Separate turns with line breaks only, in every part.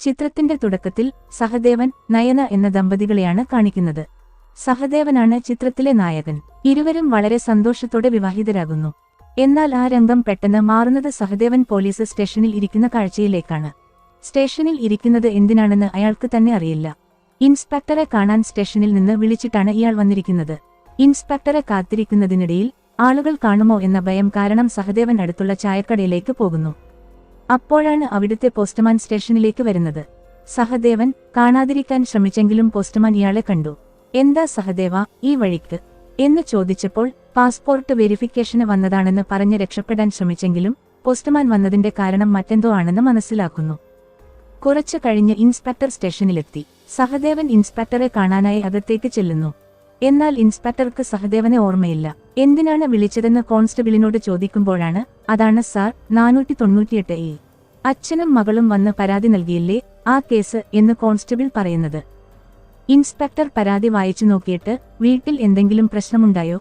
ചിത്രത്തിന്റെ തുടക്കത്തിൽ സഹദേവൻ നയന എന്ന ദമ്പതികളെയാണ് കാണിക്കുന്നത്. സഹദേവനാണ് ചിത്രത്തിലെ നായകൻ. ഇരുവരും വളരെ സന്തോഷത്തോടെ വിവാഹിതരാകുന്നു. എന്നാൽ ആ രംഗം പെട്ടെന്ന് മാറുന്നത് സഹദേവൻ പോലീസ് സ്റ്റേഷനിൽ ഇരിക്കുന്ന കാഴ്ചയിലേക്കാണ്. സ്റ്റേഷനിൽ ഇരിക്കുന്നത് എന്തിനാണെന്ന് അയാൾക്ക് തന്നെ അറിയില്ല. ഇൻസ്പെക്ടറെ കാണാൻ സ്റ്റേഷനിൽ നിന്ന് വിളിച്ചിട്ടാണ് ഇയാൾ വന്നിരിക്കുന്നത്. ഇൻസ്പെക്ടറെ കാത്തിരിക്കുന്നതിനിടയിൽ ആളുകൾ കാണുമോ എന്ന ഭയം കാരണം സഹദേവൻ അടുത്തുള്ള ചായക്കടയിലേക്ക് പോകുന്നു. അപ്പോഴാണ് അവിടുത്തെ പോസ്റ്റ്മാൻ സ്റ്റേഷനിലേക്ക് വരുന്നത്. സഹദേവൻ കാണാതിരിക്കാൻ ശ്രമിച്ചെങ്കിലും പോസ്റ്റ്മാൻ ഇയാളെ കണ്ടു. എന്താ സഹദേവ ഈ വഴിക്ക്? എന്ന് ചോദിച്ചപ്പോൾ പാസ്പോർട്ട് വെരിഫിക്കേഷന് വന്നതാണെന്ന് പറഞ്ഞ് രക്ഷപ്പെടാൻ ശ്രമിച്ചെങ്കിലും പോസ്റ്റ്മാൻ വന്നതിന്റെ കാരണം മറ്റെന്തോ ആണെന്ന് മനസ്സിലാക്കുന്നു. കുറച്ചു കഴിഞ്ഞ് ഇൻസ്പെക്ടർ സ്റ്റേഷനിലെത്തി. സഹദേവൻ ഇൻസ്പെക്ടറെ കാണാനായി അകത്തേക്ക് ചെല്ലുന്നു. എന്നാൽ ഇൻസ്പെക്ടർക്ക് സഹദേവനെ ഓർമ്മയില്ല. എന്തിനാണ് വിളിച്ചതെന്ന് കോൺസ്റ്റബിളിനോട് ചോദിക്കുമ്പോഴാണ് അതാണ് സാർ നാനൂറ്റി തൊണ്ണൂറ്റിയെട്ട് എ. അച്ഛനും മകളും വന്ന് പരാതി നൽകിയില്ലേ? ആ കേസ് എന്ന് കോൺസ്റ്റബിൾ പറയുന്നത്. ഇൻസ്പെക്ടർ പരാതി വായിച്ചു നോക്കിയിട്ട് വീട്ടിൽ എന്തെങ്കിലും പ്രശ്നമുണ്ടായോ?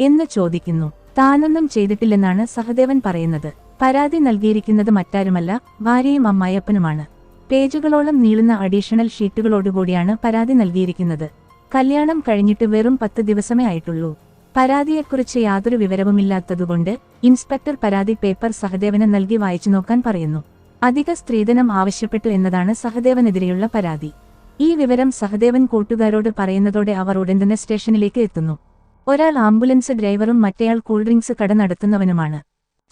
എന്ന് ചോദിക്കുന്നു. താനൊന്നും ചെയ്തിട്ടില്ലെന്നാണ് സഹദേവൻ പറയുന്നത്. പരാതി നൽകിയിരിക്കുന്നത് മറ്റാരുമല്ല ഭാര്യയും അമ്മായപ്പനുമാണ് പേജുകളോളം നീളുന്ന അഡീഷണൽ ഷീറ്റുകളോടുകൂടിയാണ് പരാതി നൽകിയിരിക്കുന്നത്. കല്യാണം കഴിഞ്ഞിട്ട് വെറും പത്ത് ദിവസമേ ആയിട്ടുള്ളൂ. പരാതിയെക്കുറിച്ച് യാതൊരു വിവരവുമില്ലാത്തതുകൊണ്ട് ഇൻസ്പെക്ടർ പരാതി പേപ്പർ സഹദേവന് നൽകി വായിച്ചു നോക്കാൻ പറയുന്നു. അധിക സ്ത്രീധനം ആവശ്യപ്പെട്ടു എന്നതാണ് സഹദേവനെതിരെയുള്ള പരാതി. ഈ വിവരം സഹദേവൻ കൂട്ടുകാരോട് പറയുന്നതോടെ അവർ ഉടൻ തന്നെ സ്റ്റേഷനിലേക്ക് എത്തുന്നു. ഒരാൾ ആംബുലൻസ് ഡ്രൈവറും മറ്റേയാൾ കൂൾ ഡ്രിങ്ക്സ് കട നടത്തുന്നവനുമാണ്.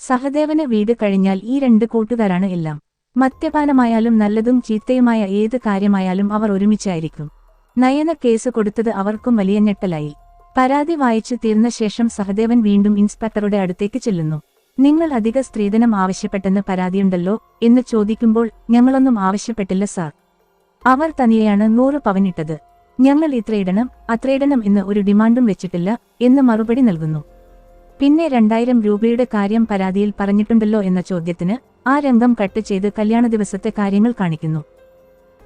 സഹദേവന് വീട് കഴിഞ്ഞാൽ ഈ രണ്ട് കൂട്ടുകാരാണ് എല്ലാം. മദ്യപാനമായാലും നല്ലതും ചീത്തയുമായ ഏത് കാര്യമായാലും അവർ ഒരുമിച്ചായിരിക്കും. നയന കേസ് കൊടുത്തത് അവർക്കും വലിയ ഞെട്ടലായി. പരാതി വായിച്ചു തീർന്ന ശേഷം സഹദേവൻ വീണ്ടും ഇൻസ്പെക്ടറുടെ അടുത്തേക്ക് ചെല്ലുന്നു. നിങ്ങൾ അധിക സ്ത്രീധനം ആവശ്യപ്പെട്ടെന്ന് പരാതിയുണ്ടല്ലോ? എന്ന് ചോദിക്കുമ്പോൾ ഞങ്ങളൊന്നും ആവശ്യപ്പെട്ടില്ല സാർ. അവർ തനിയെയാണ് നൂറ് പവനിട്ടത് ഞങ്ങൾ ഇത്രയിടണം അത്രയിടണം എന്ന് ഒരു ഡിമാൻഡും വെച്ചിട്ടില്ല എന്ന് മറുപടി നൽകുന്നു. പിന്നെ രണ്ടായിരം രൂപയുടെ കാര്യം പരാതിയിൽ പറഞ്ഞിട്ടുണ്ടല്ലോ എന്ന ചോദ്യത്തിന് ആ രംഗം കട്ട് ചെയ്ത് കല്യാണ ദിവസത്തെ കാര്യങ്ങൾ കാണിക്കുന്നു.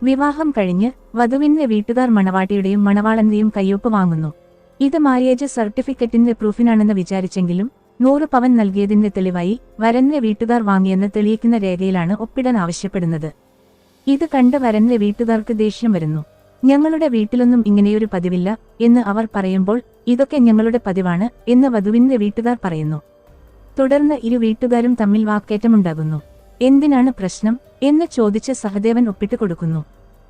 വിവാഹം കഴിഞ്ഞ് വധുവിന്റെ വീട്ടുകാർ മണവാട്ടിയുടെയും മണവാളന്റെയും കയ്യൊപ്പ് വാങ്ങുന്നു. ഇത് മാര്യേജ് സർട്ടിഫിക്കറ്റിന്റെ പ്രൂഫിനാണെന്ന് വിചാരിച്ചെങ്കിലും നൂറ് പവൻ നൽകിയതിന്റെ തെളിവായി വരന്റെ വീട്ടുകാർ വാങ്ങിയെന്ന് തെളിയിക്കുന്ന രേഖയിലാണ് ഒപ്പിടാൻ ആവശ്യപ്പെടുന്നത്. ഇത് കണ്ട് വരന്റെ വീട്ടുകാർക്ക് ദേഷ്യം വരുന്നു. ഞങ്ങളുടെ വീട്ടിലൊന്നും ഇങ്ങനെയൊരു പതിവില്ല എന്ന് അവർ പറയുമ്പോൾ ഇതൊക്കെ ഞങ്ങളുടെ പതിവാണ് എന്ന് വധുവിന്റെ വീട്ടുകാർ പറയുന്നു. തുടർന്ന് ഇരു വീട്ടുകാരും തമ്മിൽ വാക്കേറ്റമുണ്ടാകുന്നു. എന്തിനാണ് പ്രശ്നം? എന്ന് ചോദിച്ച് സഹദേവൻ ഒപ്പിട്ട് കൊടുക്കുന്നു.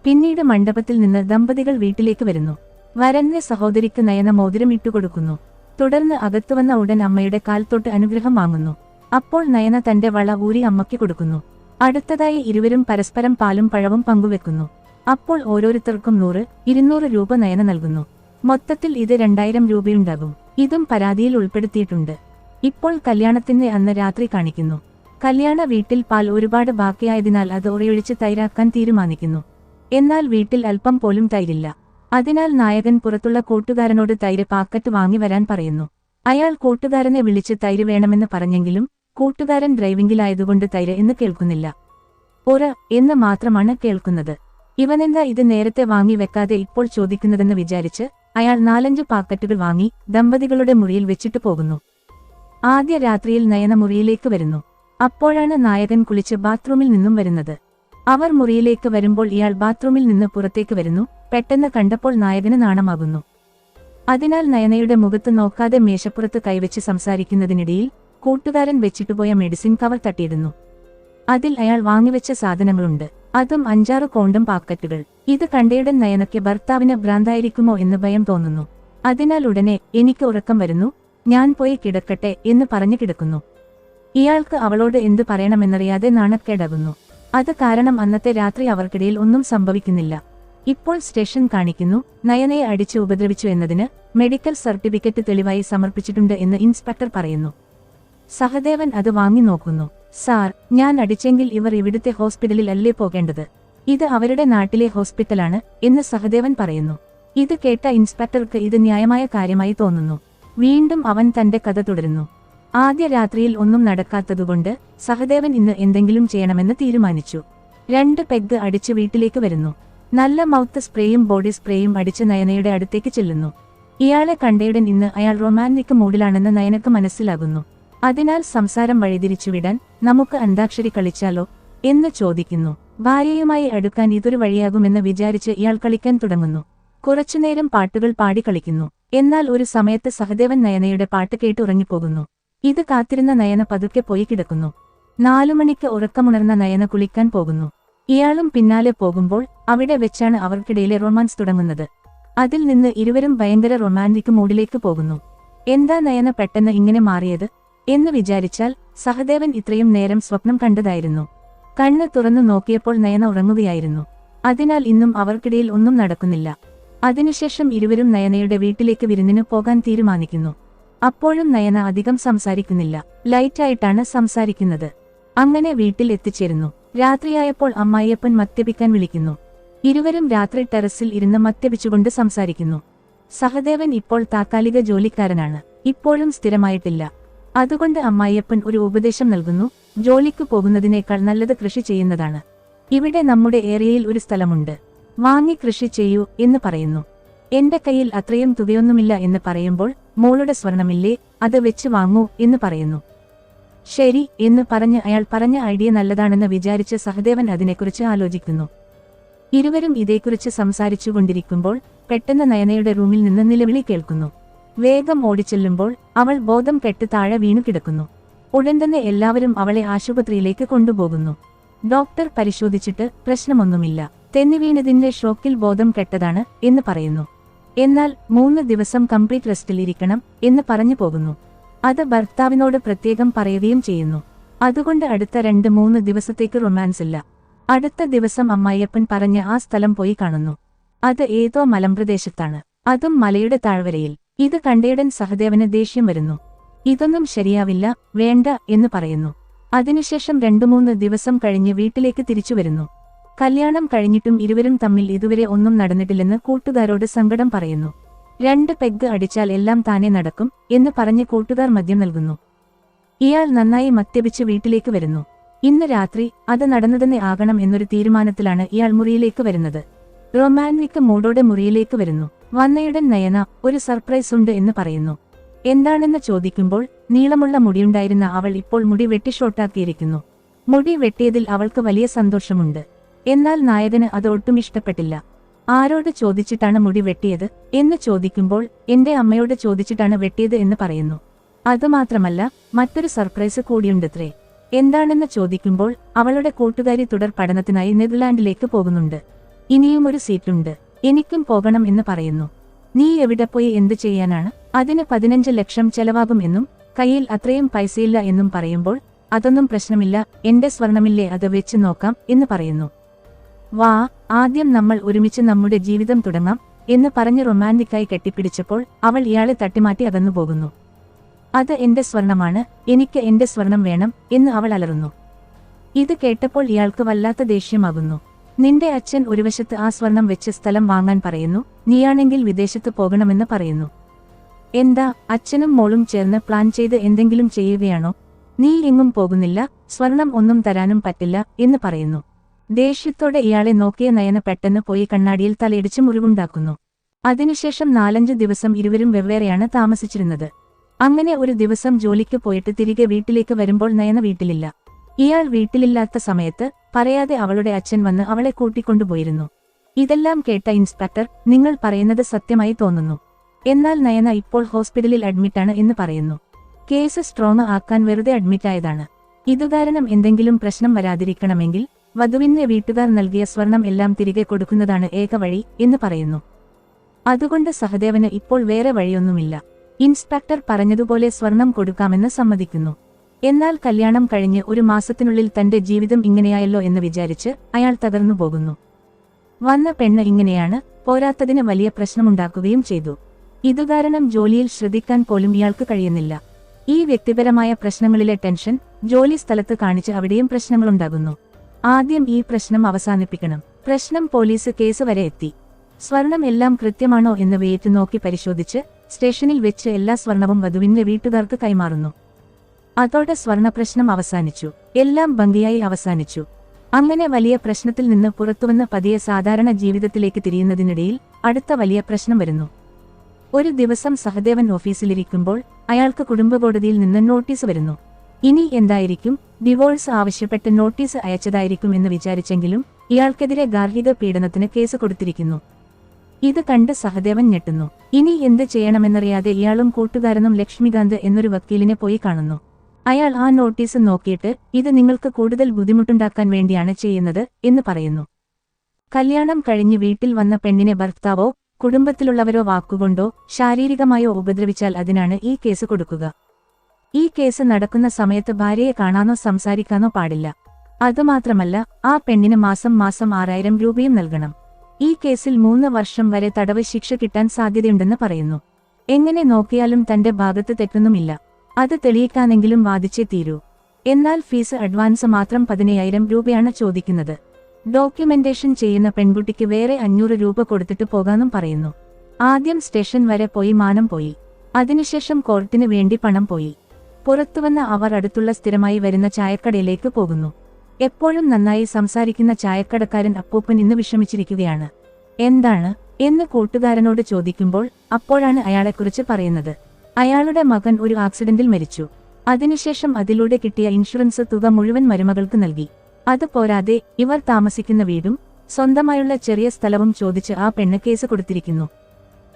പിന്നീട് മണ്ഡപത്തിൽ നിന്ന് ദമ്പതികൾ വീട്ടിലേക്ക് വരുന്നു. വരന്റെ സഹോദരിക്ക് നയന മോതിരം ഇട്ടുകൊടുക്കുന്നു. തുടർന്ന് അകത്തുവന്ന ഉടൻ അമ്മയുടെ കാൽ തൊട്ട് അനുഗ്രഹം വാങ്ങുന്നു. അപ്പോൾ നയന തന്റെ വള ഊരി അമ്മയ്ക്ക് കൊടുക്കുന്നു. അടുത്തതായി ഇരുവരും പരസ്പരം പാലും പഴവും പങ്കുവെക്കുന്നു. അപ്പോൾ ഓരോരുത്തർക്കും നൂറ് ഇരുന്നൂറ് രൂപ നയന നൽകുന്നു. മൊത്തത്തിൽ ഇത് രണ്ടായിരം രൂപയുണ്ടാകും. ഇതും പരാതിയിൽ ഉൾപ്പെടുത്തിയിട്ടുണ്ട്. ഇപ്പോൾ കല്യാണത്തിന്റെ അന്ന് രാത്രി കാണിക്കുന്നു. കല്യാണ വീട്ടിൽ പാൽ ഒരുപാട് ബാക്കിയായതിനാൽ അത് ഉറയൊഴിച്ച് തൈരാക്കാൻ തീരുമാനിക്കുന്നു. എന്നാൽ വീട്ടിൽ അല്പം പോലും തൈരില്ല. അതിനാൽ നായകൻ പുറത്തുള്ള കൂട്ടുകാരനോട് തൈര് പാക്കറ്റ് വാങ്ങി വരാൻ പറയുന്നു. അയാൾ കൂട്ടുകാരനെ വിളിച്ച് തൈര് വേണമെന്ന് പറഞ്ഞെങ്കിലും കൂട്ടുകാരൻ ഡ്രൈവിംഗിലായതുകൊണ്ട് തൈര് എന്ന് കേൾക്കുന്നില്ല. ഒറ എന്ന് മാത്രമാണ് കേൾക്കുന്നത്. ഇവനെന്താ ഇത് നേരത്തെ വാങ്ങി വെക്കാതെ ഇപ്പോൾ ചോദിക്കുന്നതെന്ന് വിചാരിച്ച് അയാൾ നാലഞ്ച് പാക്കറ്റുകൾ വാങ്ങി ദമ്പതികളുടെ മുറിയിൽ വെച്ചിട്ട് പോകുന്നു. ആദ്യ രാത്രിയിൽ നയന മുറിയിലേക്ക് വരുന്നു. അപ്പോഴാണ് നായകൻ കുളിച്ച് ബാത്റൂമിൽ നിന്നും വരുന്നത്. അവർ മുറിയിലേക്ക് വരുമ്പോൾ ഇയാൾ ബാത്റൂമിൽ നിന്ന് പുറത്തേക്ക് വരുന്നു പെട്ടെന്ന് കണ്ടപ്പോൾ നായകന് നാണമാകുന്നു. അതിനാൽ നയനയുടെ മുഖത്ത് നോക്കാതെ മേശപ്പുറത്ത് കൈവച്ച് സംസാരിക്കുന്നതിനിടയിൽ കൂട്ടുകാരൻ വെച്ചിട്ടുപോയ മെഡിസിൻ കവർ തട്ടിയിരുന്നു അതിൽ അയാൾ വാങ്ങിവെച്ച സാധനങ്ങളുണ്ട്. അതും അഞ്ചാറ് കോണ്ടം പാക്കറ്റുകൾ. ഇത് കണ്ടയുടൻ നയനയ്ക്ക് ഭർത്താവിന് ഭ്രാന്തായിരിക്കുമോ എന്ന് ഭയം തോന്നുന്നു. അതിനാൽ ഉടനെ എനിക്ക് ഉറക്കം വരുന്നു. ഞാൻ പോയി കിടക്കട്ടെ എന്ന് പറഞ്ഞു കിടക്കുന്നു. ഇയാൾക്ക് അവളോട് എന്തു പറയണമെന്നറിയാതെ നാണക്കേടാകുന്നു. അത് കാരണം അന്നത്തെ രാത്രി അവർക്കിടയിൽ ഒന്നും സംഭവിക്കുന്നില്ല. ഇപ്പോൾ സ്റ്റേഷൻ കാണിക്കുന്നു നയനയെ അടിച്ച് ഉപദ്രവിച്ചു എന്നതിന് മെഡിക്കൽ സർട്ടിഫിക്കറ്റ് തെളിവായി സമർപ്പിച്ചിട്ടുണ്ട് എന്ന് ഇൻസ്പെക്ടർ പറയുന്നു. സഹദേവൻ അത് വാങ്ങി നോക്കുന്നു. സാർ ഞാൻ അടിച്ചെങ്കിൽ ഇവർ ഇവിടുത്തെ ഹോസ്പിറ്റലിൽ അല്ലേ പോകേണ്ടത്? ഇത് അവരുടെ നാട്ടിലെ ഹോസ്പിറ്റലാണ് എന്ന് സഹദേവൻ പറയുന്നു. ഇത് കേട്ട ഇൻസ്പെക്ടർക്ക് ഇത് ന്യായമായ കാര്യമായി തോന്നുന്നു. വീണ്ടും അവൻ തന്റെ കഥ തുടരുന്നു. ആദ്യ രാത്രിയിൽ ഒന്നും നടക്കാത്തതുകൊണ്ട് സഹദേവൻ ഇന്ന് എന്തെങ്കിലും ചെയ്യണമെന്ന് തീരുമാനിച്ചു. രണ്ട് പെഗ് അടിച്ച് വീട്ടിലേക്ക് വരുന്നു. നല്ല മൗത്ത് സ്പ്രേയും ബോഡി സ്പ്രേയും അടിച്ച് നയനയുടെ അടുത്തേക്ക് ചെല്ലുന്നു. ഇയാളെ കണ്ടയുടൻ ഇന്ന് അയാൾ റൊമാന്റിക് മൂഡിലാണെന്ന് നയനക്ക് മനസ്സിലാകുന്നു. അതിനാൽ സംസാരം വഴിതിരിച്ചുവിടാൻ നമുക്ക് അന്താക്ഷരി കളിച്ചാലോ എന്ന് ചോദിക്കുന്നു. ഭാര്യയുമായി അടുക്കാൻ ഇതൊരു വഴിയാകുമെന്ന് വിചാരിച്ച് ഇയാൾ കളിക്കാൻ തുടങ്ങുന്നു. കുറച്ചുനേരം പാട്ടുകൾ പാടി കളിക്കുന്നു. എന്നാൽ ഒരു സമയത്ത് സഹദേവൻ നയനയുടെ പാട്ട് കേട്ട് ഉറങ്ങിപ്പോകുന്നു. ഇത് കാത്തിരുന്ന നയന പതുക്കെ പോയി കിടക്കുന്നു. നാലുമണിക്ക് ഉറക്കമുണർന്ന നയന കുളിക്കാൻ പോകുന്നു. ഇയാളും പിന്നാലെ പോകുമ്പോൾ അവിടെ വെച്ചാണ് അവർക്കിടയിലെ റൊമാൻസ് തുടങ്ങുന്നത്. അതിൽ നിന്ന് ഇരുവരും ഭയങ്കര റൊമാന്റിക് മൂഡിലേക്ക് പോകുന്നു. എന്താ നയന പെട്ടെന്ന് ഇങ്ങനെ മാറിയത്? എന്ന് വിചാരിച്ചാൽ സഹദേവൻ ഇത്രയും നേരം സ്വപ്നം കണ്ടതായിരുന്നു. കണ്ണ് തുറന്നു നോക്കിയപ്പോൾ നയന ഉറങ്ങുകയായിരുന്നു. അതിനാൽ ഇന്നും അവർക്കിടയിൽ ഒന്നും നടക്കുന്നില്ല. അതിനുശേഷം ഇരുവരും നയനയുടെ വീട്ടിലേക്ക് വിരുന്നിന് പോകാൻ തീരുമാനിക്കുന്നു. അപ്പോഴും നയന അധികം സംസാരിക്കുന്നില്ല. ലൈറ്റായിട്ടാണ് സംസാരിക്കുന്നത്. അങ്ങനെ വീട്ടിൽ എത്തിച്ചേരുന്നു. രാത്രിയായപ്പോൾ അമ്മായിയപ്പൻ മദ്യപിക്കാൻ വിളിക്കുന്നു. ഇരുവരും രാത്രി ടെറസിൽ ഇരുന്ന് മദ്യപിച്ചുകൊണ്ട് സംസാരിക്കുന്നു. സഹദേവൻ ഇപ്പോൾ താത്കാലിക ജോലിക്കാരനാണ്. ഇപ്പോഴും സ്ഥിരമായിട്ടില്ല. അതുകൊണ്ട് അമ്മായിയപ്പൻ ഒരു ഉപദേശം നൽകുന്നു. ജോലിക്ക് പോകുന്നതിനേക്കാൾ നല്ലത് കൃഷി ചെയ്യുന്നതാണ്. ഇവിടെ നമ്മുടെ ഏരിയയിൽ ഒരു സ്ഥലമുണ്ട്. വാങ്ങി കൃഷി ചെയ്യൂ എന്ന് പറയുന്നു. എന്റെ കയ്യിൽ അത്രയും തുകയൊന്നുമില്ല എന്ന് പറയുമ്പോൾ മോളുടെ സ്വർണമില്ലേ അത് വെച്ച് വാങ്ങൂ എന്ന് പറയുന്നു. ശരി എന്ന് പറഞ്ഞ് അയാൾ പറഞ്ഞ ഐഡിയ നല്ലതാണെന്ന് വിചാരിച്ച് സഹദേവൻ അതിനെക്കുറിച്ച് ആലോചിക്കുന്നു. ഇരുവരും ഇതേക്കുറിച്ച് സംസാരിച്ചുകൊണ്ടിരിക്കുമ്പോൾ പെട്ടെന്ന് നയനയുടെ റൂമിൽ നിന്ന് നിലവിളി കേൾക്കുന്നു. വേഗം ഓടിച്ചെല്ലുമ്പോൾ അവൾ ബോധം കെട്ട് താഴെ വീണു കിടക്കുന്നു. ഉടൻ തന്നെ എല്ലാവരും അവളെ ആശുപത്രിയിലേക്ക് കൊണ്ടുപോകുന്നു. ഡോക്ടർ പരിശോധിച്ചിട്ട് പ്രശ്നമൊന്നുമില്ല. തെന്നി വീണതിന്റെ ഷോക്കിൽ ബോധം കെട്ടതാണ് എന്ന് പറയുന്നു. എന്നാൽ മൂന്ന് ദിവസം കംപ്ലീറ്റ് റെസ്റ്റിലിരിക്കണം എന്ന് പറഞ്ഞു പോകുന്നു. അത് ഭർത്താവിനോട് പ്രത്യേകം പറയുകയും ചെയ്യുന്നു. അതുകൊണ്ട് അടുത്ത രണ്ട് മൂന്ന് ദിവസത്തേക്ക് റൊമാൻസ് ഇല്ല. അടുത്ത ദിവസം അമ്മായിയപ്പൻ പറഞ്ഞ് ആ സ്ഥലം പോയി കാണുന്നു. അത് ഏതോ മലമ്പ്രദേശത്താണ്. അതും മലയുടെ താഴ്വരയിൽ. ഇത് കണ്ടയുടൻ സഹദേവന് ദേഷ്യം വരുന്നു. ഇതൊന്നും ശരിയാവില്ല വേണ്ട എന്ന് പറയുന്നു. അതിനുശേഷം രണ്ടു മൂന്ന് ദിവസം കഴിഞ്ഞ് വീട്ടിലേക്ക് തിരിച്ചു വരുന്നു. കല്യാണം കഴിഞ്ഞിട്ടും ഇരുവരും തമ്മിൽ ഇതുവരെ ഒന്നും നടന്നിട്ടില്ലെന്ന് കൂട്ടുകാരോട് സങ്കടം പറയുന്നു. രണ്ട് പെഗ് അടിച്ചാൽ എല്ലാം താനെ നടക്കും എന്ന് പറഞ്ഞ് കൂട്ടുകാർ മദ്യം നൽകുന്നു. ഇയാൾ നന്നായി മദ്യപിച്ച് വീട്ടിലേക്ക് വരുന്നു. ഇന്ന് രാത്രി അത് നടന്നതെന്നെ ആകണം എന്നൊരു തീരുമാനത്തിലാണ് ഇയാൾ മുറിയിലേക്ക് വരുന്നത്. റൊമാന്റിക് മൂഡോടെ മുറിയിലേക്ക് വരുന്നു. വന്നയുടൻ നയന ഒരു സർപ്രൈസ് ഉണ്ട് എന്ന് പറയുന്നു. എന്താണെന്ന് ചോദിക്കുമ്പോൾ നീളമുള്ള മുടിയുണ്ടായിരുന്ന അവൾ ഇപ്പോൾ മുടി വെട്ടിഷോട്ടാക്കിയിരിക്കുന്നു. മുടി വെട്ടിയതിൽ അവൾക്ക് വലിയ സന്തോഷമുണ്ട്. എന്നാൽ നായകന് അത് ഒട്ടും ഇഷ്ടപ്പെട്ടില്ല. ആരോട് ചോദിച്ചിട്ടാണ് മുടി വെട്ടിയത്? എന്ന് ചോദിക്കുമ്പോൾ എന്റെ അമ്മയോട് ചോദിച്ചിട്ടാണ് വെട്ടിയത് എന്ന് പറയുന്നു. അതുമാത്രമല്ല മറ്റൊരു സർപ്രൈസ് കൂടിയുണ്ടത്രേ. എന്താണെന്ന് ചോദിക്കുമ്പോൾ അവളുടെ കൂട്ടുകാരി തുടർ പഠനത്തിനായി നെതർലാൻഡിലേക്ക് പോകുന്നുണ്ട്. ഇനിയും ഒരു സീറ്റുണ്ട്. എനിക്കും പോകണം എന്ന് പറയുന്നു. നീ എവിടെ പോയി എന്ത് ചെയ്യാനാണ്? അതിന് പതിനഞ്ച് ലക്ഷം ചെലവാകും എന്നും കയ്യിൽ അത്രയും പൈസയില്ല എന്നും പറയുമ്പോൾ അതൊന്നും പ്രശ്നമില്ല എന്റെ സ്വർണമില്ലേ അത് വെച്ച് നോക്കാം എന്ന് പറയുന്നു. വാ ആദ്യം നമ്മൾ ഒരുമിച്ച് നമ്മുടെ ജീവിതം തുടങ്ങാം എന്ന് പറഞ്ഞ് റൊമാന്റിക്കായി കെട്ടിപ്പിടിച്ചപ്പോൾ അവൾ ഇയാളെ തട്ടിമാറ്റി അകന്നു പോകുന്നു. അത് എന്റെ സ്വർണമാണ് എനിക്ക് എന്റെ സ്വർണം വേണം എന്ന് അവൾ അലറുന്നു. ഇത് കേട്ടപ്പോൾ ഇയാൾക്ക് വല്ലാത്ത ദേഷ്യമാകുന്നു. നിന്റെ അച്ഛൻ ഒരു വശത്ത് ആ സ്വർണം വെച്ച് സ്ഥലം വാങ്ങാൻ പറയുന്നു നീയാണെങ്കിൽ വിദേശത്ത് പോകണമെന്ന് പറയുന്നു. എന്താ അച്ഛനും മോളും ചേർന്ന് പ്ലാൻ ചെയ്ത് എന്തെങ്കിലും ചെയ്യുകയാണോ? നീ എങ്ങും പോകുന്നില്ല സ്വർണം ഒന്നും തരാനും പറ്റില്ല എന്ന് പറയുന്നു. ദേഷ്യത്തോടെ ഇയാളെ നോക്കിയ നയന പെട്ടെന്ന് പോയി കണ്ണാടിയിൽ തലയിടിച്ച് മുറിവുണ്ടാക്കുന്നു. അതിനുശേഷം നാലഞ്ച് ദിവസം ഇരുവരും വെവ്വേറെയാണ് താമസിച്ചിരുന്നത്. അങ്ങനെ ഒരു ദിവസം ജോലിക്ക് പോയിട്ട് തിരികെ വീട്ടിലേക്ക് വരുമ്പോൾ നയന വീട്ടിലില്ല. ഇയാൾ വീട്ടിലില്ലാത്ത സമയത്ത് പറയാതെ അവളുടെ അച്ഛൻ വന്ന് അവളെ കൂട്ടിക്കൊണ്ടുപോയിരുന്നു. ഇതെല്ലാം കേട്ട ഇൻസ്പെക്ടർ നിങ്ങൾ പറയുന്നത് സത്യമായി തോന്നുന്നു. എന്നാൽ നയന ഇപ്പോൾ ഹോസ്പിറ്റലിൽ അഡ്മിറ്റാണ് എന്ന് പറയുന്നു. കേസ് സ്ട്രോങ് ആക്കാൻ വെറുതെ അഡ്മിറ്റായതാണ്. ഇതുകാരണം എന്തെങ്കിലും പ്രശ്നം വരാതിരിക്കണമെങ്കിൽ വധുവിന്റെ വീട്ടുകാർ നൽകിയ സ്വർണം എല്ലാം തിരികെ കൊടുക്കുന്നതാണ് ഏക വഴി എന്ന് പറയുന്നു. അതുകൊണ്ട് സഹദേവന് ഇപ്പോൾ വേറെ വഴിയൊന്നുമില്ല. ഇൻസ്പെക്ടർ പറഞ്ഞതുപോലെ സ്വർണം കൊടുക്കാമെന്ന് സമ്മതിക്കുന്നു. എന്നാൽ കല്യാണം കഴിഞ്ഞ് ഒരു മാസത്തിനുള്ളിൽ തന്റെ ജീവിതം ഇങ്ങനെയായല്ലോ എന്ന് വിചാരിച്ച് അയാൾ തകർന്നു പോകുന്നു. വന്ന പെണ്ണ് ഇങ്ങനെയാണ് പോരാത്തതിന് വലിയ പ്രശ്നമുണ്ടാക്കുകയും ചെയ്തു. ഇതുകാരണം ജോലിയിൽ ശ്രദ്ധിക്കാൻ പോലും ഇയാൾക്ക് കഴിയുന്നില്ല. ഈ വ്യക്തിപരമായ പ്രശ്നങ്ങളിലെ ടെൻഷൻ ജോലി സ്ഥലത്ത് കാണിച്ച് അവിടെയും പ്രശ്നങ്ങളുണ്ടാകുന്നു. ആദ്യം ഈ പ്രശ്നം അവസാനിപ്പിക്കണം. പ്രശ്നം പോലീസ് കേസ് വരെ എത്തി. സ്വർണം എല്ലാം കൃത്യമാണോ എന്ന് വെയിറ്റ് നോക്കി പരിശോധിച്ച് സ്റ്റേഷനിൽ വെച്ച് എല്ലാ സ്വർണവും വധുവിന്റെ വീട്ടുകാർക്ക് കൈമാറുന്നു. അതോടെ സ്വർണ പ്രശ്നം അവസാനിച്ചു. എല്ലാം ഭംഗിയായി അവസാനിച്ചു. അങ്ങനെ വലിയ പ്രശ്നത്തിൽ നിന്ന് പുറത്തുവന്ന പതിയെ സാധാരണ ജീവിതത്തിലേക്ക് തിരിയുന്നതിനിടയിൽ അടുത്ത വലിയ പ്രശ്നം വരുന്നു. ഒരു ദിവസം സഹദേവൻ ഓഫീസിലിരിക്കുമ്പോൾ അയാൾക്ക് കുടുംബ കോടതിയിൽ നിന്ന് നോട്ടീസ് വരുന്നു. ഇനി എന്തായിരിക്കും? ഡിവോഴ്സ് ആവശ്യപ്പെട്ട് നോട്ടീസ് അയച്ചതായിരിക്കുമെന്ന് വിചാരിച്ചെങ്കിലും ഇയാൾക്കെതിരെ ഗാർഹിക പീഡനത്തിന് കേസ് കൊടുത്തിരിക്കുന്നു. ഇത് കണ്ട് സഹദേവൻ ഞെട്ടുന്നു. ഇനി എന്ത് ചെയ്യണമെന്നറിയാതെ ഇയാളും കൂട്ടുകാരനും ലക്ഷ്മികാന്ത് എന്നൊരു വക്കീലിനെ പോയി കാണുന്നു. അയാൾ ആ നോട്ടീസ് നോക്കിയിട്ട് ഇത് നിങ്ങൾക്ക് കൂടുതൽ ബുദ്ധിമുട്ടുണ്ടാക്കാൻ വേണ്ടിയാണ് ചെയ്യുന്നത് എന്ന് പറയുന്നു. കല്യാണം കഴിഞ്ഞ് വീട്ടിൽ വന്ന പെണ്ണിനെ ഭർത്താവോ കുടുംബത്തിലുള്ളവരോ വാക്കുകൊണ്ടോ ശാരീരികമായോ ഉപദ്രവിച്ചാൽ അതിനാണ് ഈ കേസ് കൊടുക്കുക. ഈ കേസ് നടക്കുന്ന സമയത്ത് ഭാര്യയെ കാണാനോ സംസാരിക്കാനോ പാടില്ല. അതുമാത്രമല്ല ആ പെണ്ണിന് മാസം മാസം ആറായിരം രൂപയും നൽകണം. ഈ കേസിൽ മൂന്ന് വർഷം വരെ തടവ് ശിക്ഷ കിട്ടാൻ സാധ്യതയുണ്ടെന്ന് പറയുന്നു. എങ്ങനെ നോക്കിയാലും തന്റെ ഭാഗത്ത് തെറ്റൊന്നുമില്ല. അത് തെളിയിക്കാനെങ്കിലും വാദിച്ചേ തീരൂ. എന്നാൽ ഫീസ് അഡ്വാൻസ് മാത്രം പതിനയ്യായിരം രൂപയാണ് ചോദിക്കുന്നത്. ഡോക്യുമെന്റേഷൻ ചെയ്യുന്ന പെൺകുട്ടിക്ക് വേറെ അഞ്ഞൂറ് രൂപ കൊടുത്തിട്ട് പോകാനും പറയുന്നു. ആദ്യം സ്റ്റേഷൻ വരെ പോയി മാനം പോയി. അതിനുശേഷം കോർട്ടിന് വേണ്ടി പണം പോയി. പുറത്തുവന്ന അവർ അടുത്തുള്ള സ്ഥിരമായി വരുന്ന ചായക്കടയിലേക്ക് പോകുന്നു. എപ്പോഴും നന്നായി സംസാരിക്കുന്ന ചായക്കടക്കാരൻ അപ്പൂപ്പൻ ഇന്ന് വിഷമിച്ചിരിക്കുകയാണ്. എന്താണ്? എന്ന് കൂട്ടുകാരനോട് ചോദിക്കുമ്പോൾ അപ്പോഴാണ് അയാളെക്കുറിച്ച് പറയുന്നത്. അയാളുടെ മകൻ ഒരു ആക്സിഡന്റിൽ മരിച്ചു. അതിനുശേഷം അതിലൂടെ കിട്ടിയ ഇൻഷുറൻസ് തുക മുഴുവൻ മരുമകൾക്ക് നൽകി. അത് പോരാതെ ഇവർ താമസിക്കുന്ന വീടും സ്വന്തമായുള്ള ചെറിയ സ്ഥലവും ചോദിച്ച് ആ പെണ്ണ് കേസ് കൊടുത്തിരിക്കുന്നു.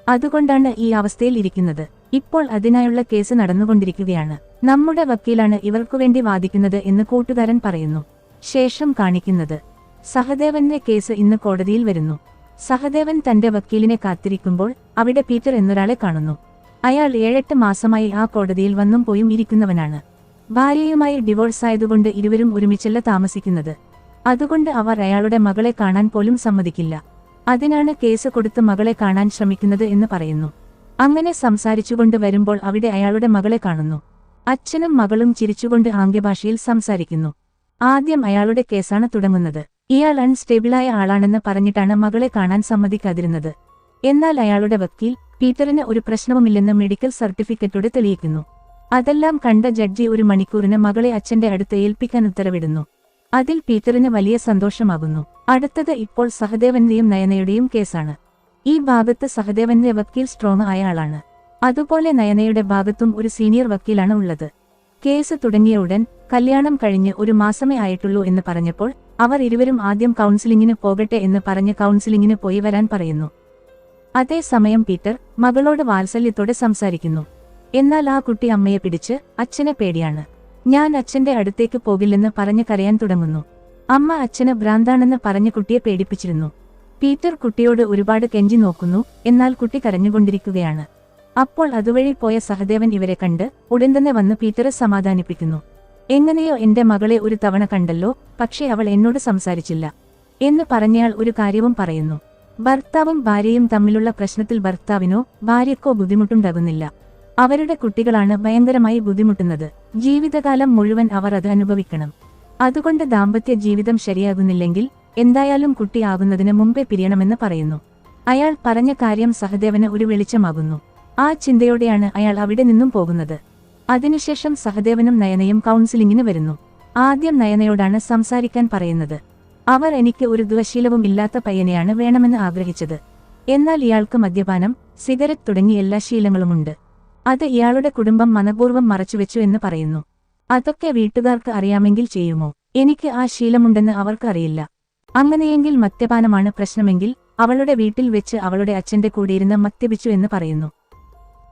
അതുകൊണ്ടാണ് ഈ അവസ്ഥയിൽ ഇരിക്കുന്നത് ഇപ്പോൾ അതിനായുള്ള കേസ് നടന്നുകൊണ്ടിരിക്കുകയാണ്. നമ്മുടെ വക്കീലാണ് ഇവർക്കുവേണ്ടി വാദിക്കുന്നത് എന്ന് കൂട്ടുകാരൻ പറയുന്നു. ശേഷം കാണിക്കുന്നത്. സഹദേവന്റെ കേസ് ഇന്ന് കോടതിയിൽ വരുന്നു. സഹദേവൻ തന്റെ വക്കീലിനെ കാത്തിരിക്കുമ്പോൾ അവിടെ പീറ്റർ എന്നൊരാളെ കാണുന്നു. അയാൾ ഏഴെട്ട് മാസമായി ആ കോടതിയിൽ വന്നും പോയും ഇരിക്കുന്നവനാണ്. ഭാര്യയുമായി ഡിവോഴ്സ് ആയതുകൊണ്ട് ഇരുവരും ഒരുമിച്ചല്ല താമസിക്കുന്നത്. അതുകൊണ്ട് അവർ അയാളുടെ മകളെ കാണാൻ പോലും സമ്മതിക്കില്ല. അതിനാണ് കേസ് കൊടുത്ത് മകളെ കാണാൻ ശ്രമിക്കുന്നത് എന്ന് പറയുന്നു. അങ്ങനെ സംസാരിച്ചുകൊണ്ട് വരുമ്പോൾ അവിടെ അയാളുടെ മകളെ കാണുന്നു. അച്ഛനും മകളും ചിരിച്ചുകൊണ്ട് ആംഗ്യഭാഷയിൽ സംസാരിക്കുന്നു. ആദ്യം അയാളുടെ കേസാണ് തുടങ്ങുന്നത്. ഇയാൾ അൺസ്റ്റേബിളായ ആളാണെന്ന് പറഞ്ഞിട്ടാണ് മകളെ കാണാൻ സമ്മതിക്കാതിരുന്നത്. എന്നാൽ അയാളുടെ വക്കീൽ പീറ്ററിന് ഒരു പ്രശ്നവുമില്ലെന്ന് മെഡിക്കൽ സർട്ടിഫിക്കറ്റോടെ തെളിയിക്കുന്നു. അതെല്ലാം കണ്ട ജഡ്ജി ഒരു മണിക്കൂറിന് മകളെ അച്ഛന്റെ അടുത്ത് ഏൽപ്പിക്കാൻ ഉത്തരവിടുന്നു. അതിൽ പീറ്ററിന് വലിയ സന്തോഷമാകുന്നു. അടുത്തത് ഇപ്പോൾ സഹദേവന്റെയും നയനയുടെയും കേസാണ്. ഈ ഭാഗത്ത് സഹദേവന്റെ വക്കീൽ സ്ട്രോങ് ആയ ആളാണ് അതുപോലെ നയനയുടെ ഭാഗത്തും ഒരു സീനിയർ വക്കീലാണ് ഉള്ളത്. കേസ് തുടങ്ങിയ ഉടൻ കല്യാണം കഴിഞ്ഞ് ഒരു മാസമേ ആയിട്ടുള്ളൂ എന്ന് പറഞ്ഞപ്പോൾ അവർ ഇരുവരും ആദ്യം കൗൺസിലിങ്ങിന് പോകട്ടെ എന്ന് പറഞ്ഞ് കൗൺസിലിങ്ങിന് പോയി വരാൻ പറയുന്നു. അതേസമയം പീറ്റർ മകളോട് വാത്സല്യത്തോടെ സംസാരിക്കുന്നു. എന്നാൽ ആ കുട്ടി അമ്മയെ പിടിച്ച് അച്ഛനെ പേടിയാണ്. ഞാൻ അച്ഛന്റെ അടുത്തേക്ക് പോകില്ലെന്ന് പറഞ്ഞു കരയാൻ തുടങ്ങുന്നു. അമ്മ അച്ഛന് ഭ്രാന്താണെന്ന് പറഞ്ഞു കുട്ടിയെ പേടിപ്പിച്ചിരുന്നു. പീറ്റർ കുട്ടിയോട് ഒരുപാട് കെഞ്ചി നോക്കുന്നു എന്നാൽ കുട്ടി കരഞ്ഞുകൊണ്ടിരിക്കുകയാണ്. അപ്പോൾ അതുവഴി പോയ സഹദേവൻ ഇവരെ കണ്ട് ഉടൻ തന്നെ വന്ന് പീറ്ററെ സമാധാനിപ്പിക്കുന്നു. എങ്ങനെയോ എന്റെ മകളെ ഒരു തവണ കണ്ടല്ലോ പക്ഷേ അവൾ എന്നോട് സംസാരിച്ചില്ല എന്ന് പറഞ്ഞയാൾ ഒരു കാര്യവും പറയുന്നു. ഭർത്താവും ഭാര്യയും തമ്മിലുള്ള പ്രശ്നത്തിൽ ഭർത്താവിനോ ഭാര്യക്കോ ബുദ്ധിമുട്ടുണ്ടാകുന്നില്ല. അവരുടെ കുട്ടികളാണ് ഭയങ്കരമായി ബുദ്ധിമുട്ടുന്നത്. ജീവിതകാലം മുഴുവൻ അവർ അത് അനുഭവിക്കണം. അതുകൊണ്ട് ദാമ്പത്യ ജീവിതം ശരിയാകുന്നില്ലെങ്കിൽ എന്തായാലും കുട്ടിയാകുന്നതിന് മുമ്പേ പിരിയണമെന്ന് പറയുന്നു. അയാൾ പറഞ്ഞ കാര്യം സഹദേവന് ഒരു വെളിച്ചമാകുന്നു. ആ ചിന്തയോടെയാണ് അയാൾ അവിടെ നിന്നും പോകുന്നത്. അതിനുശേഷം സഹദേവനും നയനയും കൗൺസിലിംഗിന് വരുന്നു. ആദ്യം നയനയോടാണ് സംസാരിക്കാൻ പറയുന്നത്. അവർ എനിക്ക് ഒരു ദുശീലവും ഇല്ലാത്ത പയ്യനെയാണ് വേണമെന്ന് ആഗ്രഹിച്ചത്. എന്നാൽ ഇയാൾക്ക് മദ്യപാനം സിഗരറ്റ് തുടങ്ങി എല്ലാ ശീലങ്ങളുമുണ്ട്. അത് ഇയാളുടെ കുടുംബം മനപൂർവം മറച്ചുവെച്ചു എന്ന് പറയുന്നു. അതൊക്കെ വീട്ടുകാർക്ക് അറിയാമെങ്കിൽ ചെയ്യുമോ? എനിക്ക് ആ ശീലമുണ്ടെന്ന് അവർക്കറിയില്ല. അങ്ങനെയെങ്കിൽ മദ്യപാനമാണ് പ്രശ്നമെങ്കിൽ അവളുടെ വീട്ടിൽ വെച്ച് അവളുടെ അച്ഛന്റെ കൂടെയിരുന്ന് മദ്യപിച്ചു എന്ന് പറയുന്നു.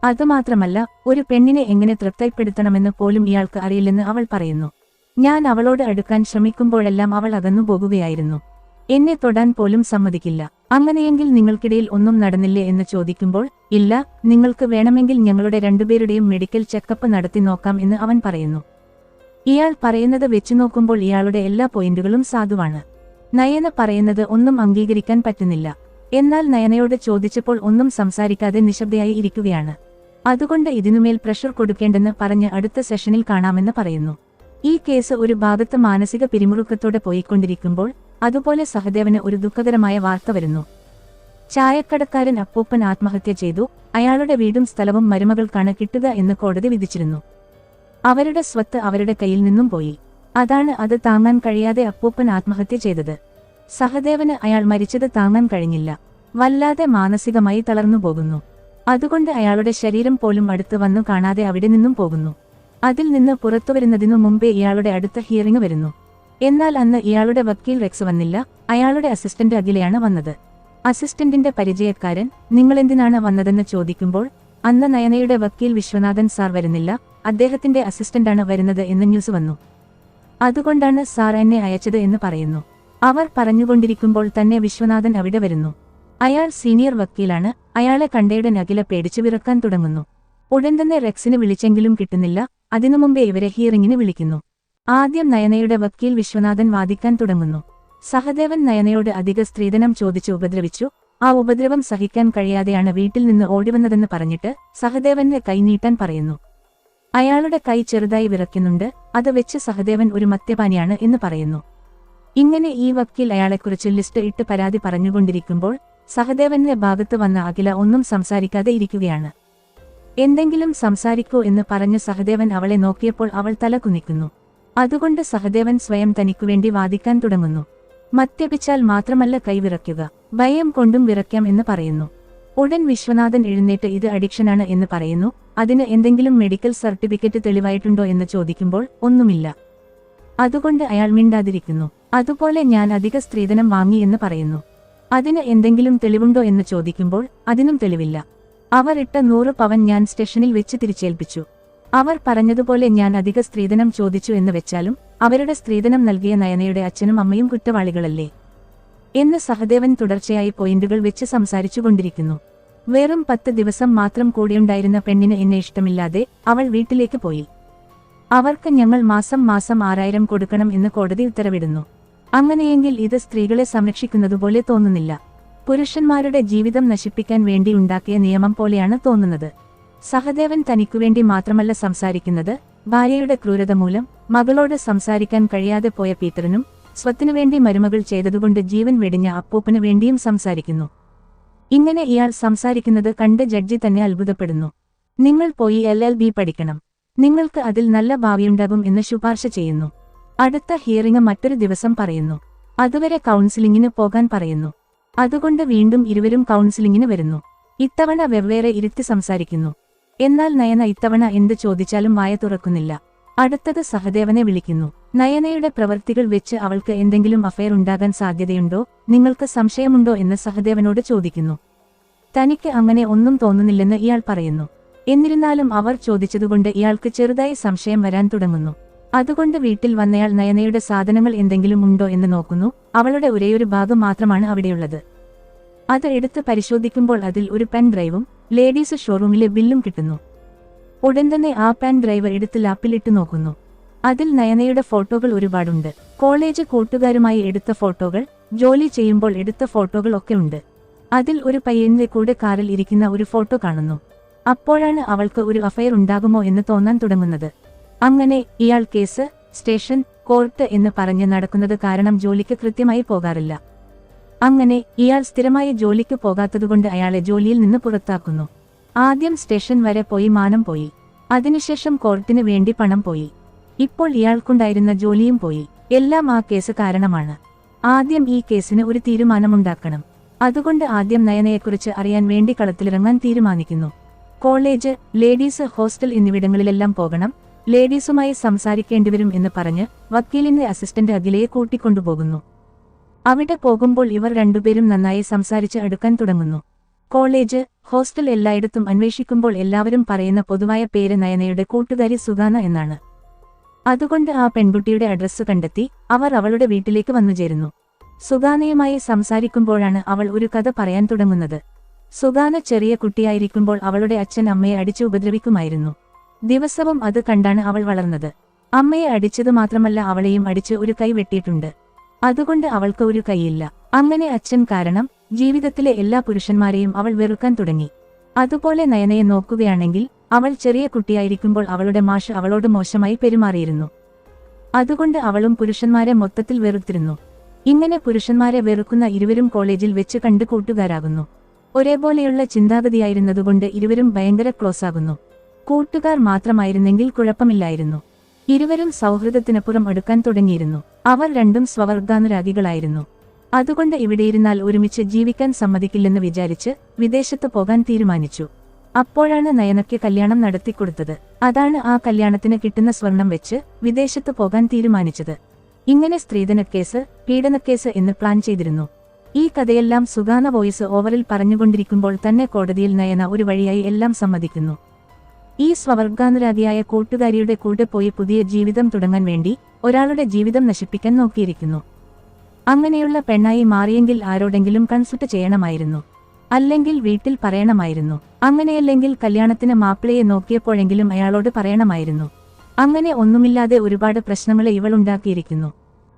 അതുമാത്രമല്ല ഒരു പെണ്ണിനെ എങ്ങനെ തൃപ്തിപ്പെടുത്തണമെന്ന് പോലും ഇയാൾക്ക് അറിയില്ലെന്ന് അവൾ പറയുന്നു. ഞാൻ അവളോട് അടുക്കാൻ ശ്രമിക്കുമ്പോഴെല്ലാം അവൾ അകന്നു പോകുകയായിരുന്നു എന്നെ തൊടാൻ പോലും സമ്മതിക്കില്ല. അങ്ങനെയെങ്കിൽ നിങ്ങൾക്കിടയിൽ ഒന്നും നടന്നില്ലേ എന്ന് ചോദിക്കുമ്പോൾ ഇല്ല നിങ്ങൾക്ക് വേണമെങ്കിൽ ഞങ്ങളുടെ രണ്ടുപേരുടെയും മെഡിക്കൽ ചെക്കപ്പ് നടത്തി നോക്കാം എന്ന് അവൻ പറയുന്നു. ഇയാൾ പറയുന്നത് വെച്ചു നോക്കുമ്പോൾ ഇയാളുടെ എല്ലാ പോയിന്റുകളും സാധുവാണ്. നയന പറയുന്നത് ഒന്നും അംഗീകരിക്കാൻ പറ്റുന്നില്ല. എന്നാൽ നയനയോട് ചോദിച്ചപ്പോൾ ഒന്നും സംസാരിക്കാതെ നിശബ്ദയായി ഇരിക്കുകയാണ്. അതുകൊണ്ട് ഇതിനുമേൽ പ്രഷർ കൊടുക്കേണ്ടെന്ന് പറഞ്ഞ് അടുത്ത സെഷനിൽ കാണാമെന്ന് പറയുന്നു. ഈ കേസ് ഒരു ഭാഗത്ത് മാനസിക പിരിമുറുക്കത്തോടെ പോയിക്കൊണ്ടിരിക്കുമ്പോൾ അതുപോലെ സഹദേവന് ഒരു ദുഃഖകരമായ വാർത്ത വരുന്നു. ചായക്കടക്കാരൻ അപ്പൂപ്പൻ ആത്മഹത്യ ചെയ്തു. അയാളുടെ വീടും സ്ഥലവും മരുമകൾക്കാണ് കിട്ടുക എന്ന് കോടതി വിധിച്ചിരുന്നു. അവരുടെ സ്വത്ത് അവരുടെ കയ്യിൽ നിന്നും പോയി. അതാണ് അത് താങ്ങാൻ കഴിയാതെ അപ്പൂപ്പൻ ആത്മഹത്യ ചെയ്തത്. സഹദേവന് അയാൾ മരിച്ചത് താങ്ങാൻ കഴിഞ്ഞില്ല. വല്ലാതെ മാനസികമായി തളർന്നു പോകുന്നു. അതുകൊണ്ട് അയാളുടെ ശരീരം പോലും അടുത്ത് വന്നു കാണാതെ അവിടെ നിന്നും പോകുന്നു. അതിൽ നിന്ന് പുറത്തു വരുന്നതിനു മുമ്പേ ഇയാളുടെ അടുത്ത ഹിയറിംഗ് വരുന്നു. എന്നാൽ അന്ന് ഇയാളുടെ വക്കീൽ റെക്സ് വന്നില്ല. അയാളുടെ അസിസ്റ്റന്റ് അഖിലയാണ് വന്നത്. അസിസ്റ്റന്റിന്റെ പരിചയക്കാരൻ നിങ്ങൾ എന്തിനാണ് വന്നതെന്ന് ചോദിക്കുമ്പോൾ അന്ന് നയനയുടെ വക്കീൽ വിശ്വനാഥൻ സാർ വരുന്നില്ല. അദ്ദേഹത്തിന്റെ അസിസ്റ്റന്റാണ് വരുന്നത് എന്ന് ന്യൂസ് വന്നു. അതുകൊണ്ടാണ് സാർ എന്നെ അയച്ചത് എന്ന് പറയുന്നു. അവർ പറഞ്ഞുകൊണ്ടിരിക്കുമ്പോൾ തന്നെ വിശ്വനാഥൻ അവിടെ വരുന്നു. അയാൾ സീനിയർ വക്കീലാണ്. അയാളെ കണ്ടയുടെ നകില പേടിച്ചു വിറക്കാൻ തുടങ്ങുന്നു. ഉടൻ തന്നെ റെക്സിന് വിളിച്ചെങ്കിലും കിട്ടുന്നില്ല. അതിനു മുമ്പേ ഇവരെ ഹിയറിംഗിന് വിളിക്കുന്നു. ആദ്യം നയനയുടെ വക്കീൽ വിശ്വനാഥൻ വാദിക്കാൻ തുടങ്ങുന്നു. സഹദേവൻ നയനയോട് അധിക സ്ത്രീധനം ചോദിച്ചു ഉപദ്രവിച്ചു. ആ ഉപദ്രവം സഹിക്കാൻ കഴിയാതെയാണ് വീട്ടിൽ നിന്ന് ഓടിവന്നതെന്ന് പറഞ്ഞിട്ട് സഹദേവന്റെ കൈ നീട്ടാൻ പറയുന്നു. അയാളുടെ കൈ ചെറുതായി വിറയ്ക്കുന്നുണ്ട്. അത് വെച്ച് സഹദേവൻ ഒരു മദ്യപാനിയാണ് എന്ന് പറയുന്നു. ഇങ്ങനെ ഈ വക്കീൽ അയാളെക്കുറിച്ച് ലിസ്റ്റ് ഇട്ട് പരാതി പറഞ്ഞുകൊണ്ടിരിക്കുമ്പോൾ സഹദേവന്റെ ഭാഗത്ത് വന്ന അഖില ഒന്നും സംസാരിക്കാതെ ഇരിക്കുകയാണ്. എന്തെങ്കിലും സംസാരിക്കൂ എന്ന് പറഞ്ഞ് സഹദേവൻ അവളെ നോക്കിയപ്പോൾ അവൾ തല കുനിക്കുന്നു. അതുകൊണ്ട് സഹദേവൻ സ്വയം തനിക്കുവേണ്ടി വാദിക്കാൻ തുടങ്ങുന്നു. മദ്യപിച്ചാൽ മാത്രമല്ല കൈവിറയ്ക്കുക ഭയം കൊണ്ടും വിറയ്ക്കാം എന്ന് പറയുന്നു. ഉടൻ വിശ്വനാഥൻ എഴുന്നേറ്റ് ഇത് അഡിക്ഷനാണ് എന്ന് പറയുന്നു. അതിന് എന്തെങ്കിലും മെഡിക്കൽ സർട്ടിഫിക്കറ്റ് തെളിവായിട്ടുണ്ടോ എന്ന് ചോദിക്കുമ്പോൾ ഒന്നുമില്ല. അതുകൊണ്ട് അയാൾ മിണ്ടാതിരിക്കുന്നു. അതുപോലെ ഞാൻ അധിക സ്ത്രീധനം വാങ്ങി എന്ന് പറയുന്നു. അതിന് എന്തെങ്കിലും തെളിവുണ്ടോ എന്ന് ചോദിക്കുമ്പോൾ അതിനും തെളിവില്ല. അവർ ഇട്ട നൂറ് പവൻ ഞാൻ സ്റ്റേഷനിൽ വെച്ച് തിരിച്ചേൽപ്പിച്ചു. അവർ പറഞ്ഞതുപോലെ ഞാൻ അധിക സ്ത്രീധനം ചോദിച്ചു എന്ന് വെച്ചാലും അവരുടെ സ്ത്രീധനം നൽകിയ നയനയുടെ അച്ഛനും അമ്മയും കുറ്റവാളികളല്ലേ? എന്ന് സഹദേവൻ തുടർച്ചയായി പോയിന്റുകൾ വെച്ച് സംസാരിച്ചുകൊണ്ടിരിക്കുന്നു. വെറും പത്ത് ദിവസം മാത്രം കൂടിയുണ്ടായിരുന്ന പെണ്ണിന് എന്നെ ഇഷ്ടമില്ലാതെ അവൾ വീട്ടിലേക്ക് പോയി. അവർക്ക് ഞങ്ങൾ മാസം മാസം ആറായിരം കൊടുക്കണം എന്ന് കോടതി ഉത്തരവിടുന്നു. അങ്ങനെയെങ്കിൽ ഇത് സ്ത്രീകളെ സംരക്ഷിക്കുന്നതുപോലെ തോന്നുന്നില്ല. പുരുഷന്മാരുടെ ജീവിതം നശിപ്പിക്കാൻ വേണ്ടി ഉണ്ടാക്കിയ നിയമം പോലെയാണ് തോന്നുന്നത്. സഹദേവൻ തനിക്കുവേണ്ടി മാത്രമല്ല സംസാരിക്കുന്നത് ഭാര്യയുടെ ക്രൂരത മൂലം മകളോട് സംസാരിക്കാൻ കഴിയാതെ പോയ പീറ്ററിനും സ്വത്തിനുവേണ്ടി മരുമകൾ ചെയ്തതുകൊണ്ട് ജീവൻ വെടിഞ്ഞ അപ്പൂപ്പന് വേണ്ടിയും സംസാരിക്കുന്നു. ഇങ്ങനെ ഇയാൾ സംസാരിക്കുന്നത് കണ്ട് ജഡ്ജി തന്നെ അത്ഭുതപ്പെടുന്നു. നിങ്ങൾ പോയി എൽ. എൽ. ബി പഠിക്കണം. നിങ്ങൾക്ക് അതിൽ നല്ല ഭാവിയുണ്ടാകും എന്ന് ശുപാർശ ചെയ്യുന്നു. അടുത്ത ഹിയറിംഗ് മറ്റൊരു ദിവസം പറയുന്നു. അതുവരെ കൗൺസിലിംഗിന് പോകാൻ പറയുന്നു. അതുകൊണ്ട് വീണ്ടും ഇരുവരും കൗൺസിലിംഗിന് വരുന്നു. ഇത്തവണ വെവ്വേറെ ഇരുത്തി സംസാരിക്കുന്നു. എന്നാൽ നയന ഇത്തവണ എന്ത് ചോദിച്ചാലും വായ തുറക്കുന്നില്ല. അടുത്തത് സഹദേവനെ വിളിക്കുന്നു. നയനയുടെ പ്രവൃത്തികൾ വെച്ച് അവൾക്ക് എന്തെങ്കിലും അഫയർ ഉണ്ടാകാൻ സാധ്യതയുണ്ടോ? നിങ്ങൾക്ക് സംശയമുണ്ടോ എന്ന് സഹദേവനോട് ചോദിക്കുന്നു. തനിക്ക് അങ്ങനെ ഒന്നും തോന്നുന്നില്ലെന്ന് ഇയാൾ പറയുന്നു. എന്നിരുന്നാലും അവർ ചോദിച്ചതുകൊണ്ട് ഇയാൾക്ക് ചെറുതായി സംശയം വരാൻ തുടങ്ങുന്നു. അതുകൊണ്ട് വീട്ടിൽ വന്നയാൾ നയനയുടെ സാധനങ്ങൾ എന്തെങ്കിലും ഉണ്ടോ എന്ന് നോക്കുന്നു. അവളുടെ ഒരേയൊരു ഭാഗം മാത്രമാണ് അവിടെയുള്ളത്. അത് എടുത്ത് പരിശോധിക്കുമ്പോൾ അതിൽ ഒരു പെൻ ഡ്രൈവും ലേഡീസ് ഷോറൂമിലെ ബില്ലും കിട്ടുന്നു. ഉടൻ തന്നെ ആപ്പ് ആൻഡ് ഡ്രൈവർ എടുത്ത് ലാപ്പിലിട്ട് നോക്കുന്നു. അതിൽ നയനയുടെ ഫോട്ടോകൾ ഒരുപാടുണ്ട്. കോളേജ് കൂട്ടുകാരുമായി എടുത്ത ഫോട്ടോകൾ ജോലി ചെയ്യുമ്പോൾ എടുത്ത ഫോട്ടോകൾ ഒക്കെ ഉണ്ട്. അതിൽ ഒരു പയ്യന്റെ കൂടെ കാറിൽ ഇരിക്കുന്ന ഒരു ഫോട്ടോ കാണുന്നു. അപ്പോഴാണ് അവൾക്ക് ഒരു അഫയർ ഉണ്ടാകുമോ എന്ന് തോന്നാൻ തുടങ്ങുന്നത്. അങ്ങനെ ഇയാൾ കേസ് സ്റ്റേഷൻ കോർട്ട് എന്ന് പറഞ്ഞ് നടക്കുന്നത് കാരണം ജോലിക്ക് കൃത്യമായി പോകാറില്ല. അങ്ങനെ ഇയാൾ സ്ഥിരമായി ജോലിക്ക് പോകാത്തതുകൊണ്ട് അയാളെ ജോലിയിൽ നിന്ന് പുറത്താക്കുന്നു. ആദ്യം സ്റ്റേഷൻ വരെ പോയി മാനം പോയി. അതിനുശേഷം കോർട്ടിന് വേണ്ടി പണം പോയി. ഇപ്പോൾ ഇയാൾക്കുണ്ടായിരുന്ന ജോലിയും പോയി. എല്ലാം ആ കേസ് കാരണമാണ്. ആദ്യം ഈ കേസിന് ഒരു തീരുമാനമുണ്ടാക്കണം. അതുകൊണ്ട് ആദ്യം നയനയെക്കുറിച്ച് അറിയാൻ വേണ്ടി കളത്തിലിറങ്ങാൻ തീരുമാനിക്കുന്നു. കോളേജ് ലേഡീസ് ഹോസ്റ്റൽ എന്നിവിടങ്ങളിലെല്ലാം പോകണം. ലേഡീസുമായി സംസാരിക്കേണ്ടിവരും എന്ന് പറഞ്ഞ് വക്കീലിന്റെ അസിസ്റ്റന്റ് അഖിലയെ കൂട്ടിക്കൊണ്ടുപോകുന്നു. അവിടെ പോകുമ്പോൾ ഇവർ രണ്ടുപേരും നന്നായി സംസാരിച്ച് അടുക്കാൻ തുടങ്ങുന്നു. കോളേജ് ഹോസ്റ്റൽ എല്ലായിടത്തും അന്വേഷിക്കുമ്പോൾ എല്ലാവരും പറയുന്ന പൊതുവായ പേര് നയനയുടെ കൂട്ടുകാരി സുഗാന എന്നാണ്. അതുകൊണ്ട് ആ പെൺകുട്ടിയുടെ അഡ്രസ്സ് കണ്ടെത്തി അവർ അവളുടെ വീട്ടിലേക്ക് വന്നു വന്നുചേരുന്നു സുഗാനയുമായി സംസാരിക്കുമ്പോഴാണ് അവൾ ഒരു കഥ പറയാൻ തുടങ്ങുന്നത്. സുഗാന ചെറിയ കുട്ടിയായിരിക്കുമ്പോൾ അവളുടെ അച്ഛൻ അമ്മയെ അടിച്ചു ഉപദ്രവിക്കുമായിരുന്നു. ദിവസവും അത് കണ്ടാണ് അവൾ വളർന്നത്. അമ്മയെ അടിച്ചത് മാത്രമല്ല അവളെയും അടിച്ച് ഒരു കൈ വെട്ടിയിട്ടുണ്ട്. അതുകൊണ്ട് അവൾക്ക് ഒരു കൈയില്ല. അങ്ങനെ അച്ഛൻ കാരണം ജീവിതത്തിലെ എല്ലാ പുരുഷന്മാരെയും അവൾ വെറുക്കാൻ തുടങ്ങി. അതുപോലെ നയനയെ നോക്കുകയാണെങ്കിൽ അവൾ ചെറിയ കുട്ടിയായിരിക്കുമ്പോൾ അവളുടെ മാഷ് അവളോട് മോശമായി പെരുമാറിയിരുന്നു. അതുകൊണ്ട് അവളും പുരുഷന്മാരെ മൊത്തത്തിൽ വെറുത്തിരുന്നു. ഇങ്ങനെ പുരുഷന്മാരെ വെറുക്കുന്ന ഇരുവരും കോളേജിൽ വെച്ച് കണ്ട് കൂട്ടുകാരാകുന്നു. ഒരേപോലെയുള്ള ചിന്താഗതിയായിരുന്നതുകൊണ്ട് ഇരുവരും ഭയങ്കര ക്ലോസ് ആകുന്നു കൂട്ടുകാർ മാത്രമായിരുന്നെങ്കിൽ കുഴപ്പമില്ലായിരുന്നു. ഇരുവരും സൗഹൃദത്തിനപ്പുറം അടുക്കാൻ തുടങ്ങിയിരുന്നു. അവർ രണ്ടും സ്വവർഗാനുരാഗികളായിരുന്നു. അതുകൊണ്ട് ഇവിടെയിരുന്നാൽ ഒരുമിച്ച് ജീവിക്കാൻ സമ്മതിക്കില്ലെന്ന് വിചാരിച്ച് വിദേശത്ത് പോകാൻ തീരുമാനിച്ചു. അപ്പോഴാണ് നയനയ്ക്ക് കല്യാണം നടത്തിക്കൊടുത്തത്. അതാണ് ആ കല്യാണത്തിന് കിട്ടുന്ന സ്വർണം വെച്ച് വിദേശത്ത് പോകാൻ തീരുമാനിച്ചത്. ഇങ്ങനെ സ്ത്രീധനക്കേസ് പീഡനക്കേസ് എന്ന് പ്ലാൻ ചെയ്തിരുന്നു. ഈ കഥയെല്ലാം സുഗാന വോയിസ് ഓവറിൽ പറഞ്ഞുകൊണ്ടിരിക്കുമ്പോൾ തന്നെ കോടതിയിൽ നയന ഒരു വഴിയായി എല്ലാം സമ്മതിക്കുന്നു. ഈ സ്വവർഗാനുരാഗിയായ കൂട്ടുകാരിയുടെ കൂടെ പോയി പുതിയ ജീവിതം തുടങ്ങാൻ വേണ്ടി ഒരാളുടെ ജീവിതം നശിപ്പിക്കാൻ നോക്കിയിരിക്കുന്നു. അങ്ങനെയുള്ള പെണ്ണായി മാറിയെങ്കിൽ ആരോടെങ്കിലും കൺസൾട്ട് ചെയ്യണമായിരുന്നു. അല്ലെങ്കിൽ വീട്ടിൽ പറയണമായിരുന്നു. അങ്ങനെയല്ലെങ്കിൽ കല്യാണത്തിന് മാപ്പിളയെ നോക്കിയപ്പോഴെങ്കിലും അയാളോട് പറയണമായിരുന്നു. അങ്ങനെ ഒന്നുമില്ലാതെ ഒരുപാട് പ്രശ്നങ്ങളെ ഇവൾ ഉണ്ടാക്കിയിരിക്കുന്നു.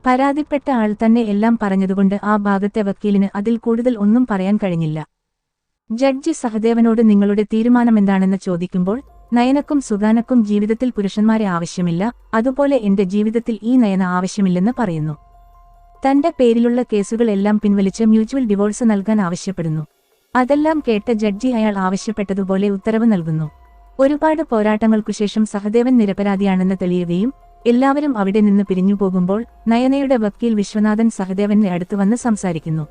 പരാതിപ്പെട്ട ആൾ തന്നെ എല്ലാം പറഞ്ഞതുകൊണ്ട് ആ ഭാഗത്തെ വക്കീലിന് അതിൽ കൂടുതൽ ഒന്നും പറയാൻ കഴിഞ്ഞില്ല. ജഡ്ജി സഹദേവനോട് നിങ്ങളുടെ തീരുമാനമെന്താണെന്ന് ചോദിക്കുമ്പോൾ നയനക്കും സുഗാനക്കും ജീവിതത്തിൽ പുരുഷന്മാരെ ആവശ്യമില്ല അതുപോലെ എന്റെ ജീവിതത്തിൽ ഈ നയന ആവശ്യമില്ലെന്ന് പറയുന്നു. തന്റെ പേരിലുള്ള കേസുകളെല്ലാം പിൻവലിച്ച് മ്യൂച്വൽ ഡിവോഴ്സ് നൽകാൻ ആവശ്യപ്പെടുന്നു. അതെല്ലാം കേട്ട ജഡ്ജി അയാൾ ആവശ്യപ്പെട്ടതുപോലെ ഉത്തരവ് നൽകുന്നു. ഒരുപാട് പോരാട്ടങ്ങൾക്കുശേഷം സഹദേവൻ നിരപരാധിയാണെന്ന് തെളിയുകയും എല്ലാവരും അവിടെ നിന്ന് പിരിഞ്ഞു പോകുമ്പോൾ നയനയുടെ വക്കീൽ വിശ്വനാഥൻ സഹദേവന്റെ അടുത്ത് വന്ന് സംസാരിക്കുന്നു.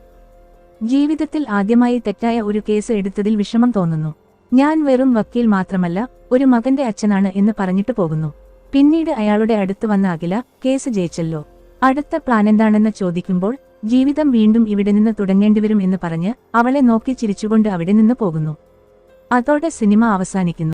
ജീവിതത്തിൽ ആദ്യമായി തെറ്റായ ഒരു കേസ് എടുത്തതിൽ വിഷമം തോന്നുന്നു. ഞാൻ വെറും വക്കീൽ മാത്രമല്ല ഒരു മകന്റെ അച്ഛനാണ് എന്ന് പറഞ്ഞിട്ട് പോകുന്നു. പിന്നീട് അയാളുടെ അടുത്ത് വന്ന അഖില കേസ് ജയിച്ചല്ലോ. അടുത്ത പ്ലാൻ എന്താണെന്ന് ചോദിക്കുമ്പോൾ ജീവിതം വീണ്ടും ഇവിടെ നിന്ന് തുടങ്ങേണ്ടിവരും എന്ന് പറഞ്ഞ് അവളെ നോക്കി ചിരിച്ചുകൊണ്ട് അവിടെ നിന്ന് പോകുന്നു. അതോടെ സിനിമ അവസാനിക്കുന്നു.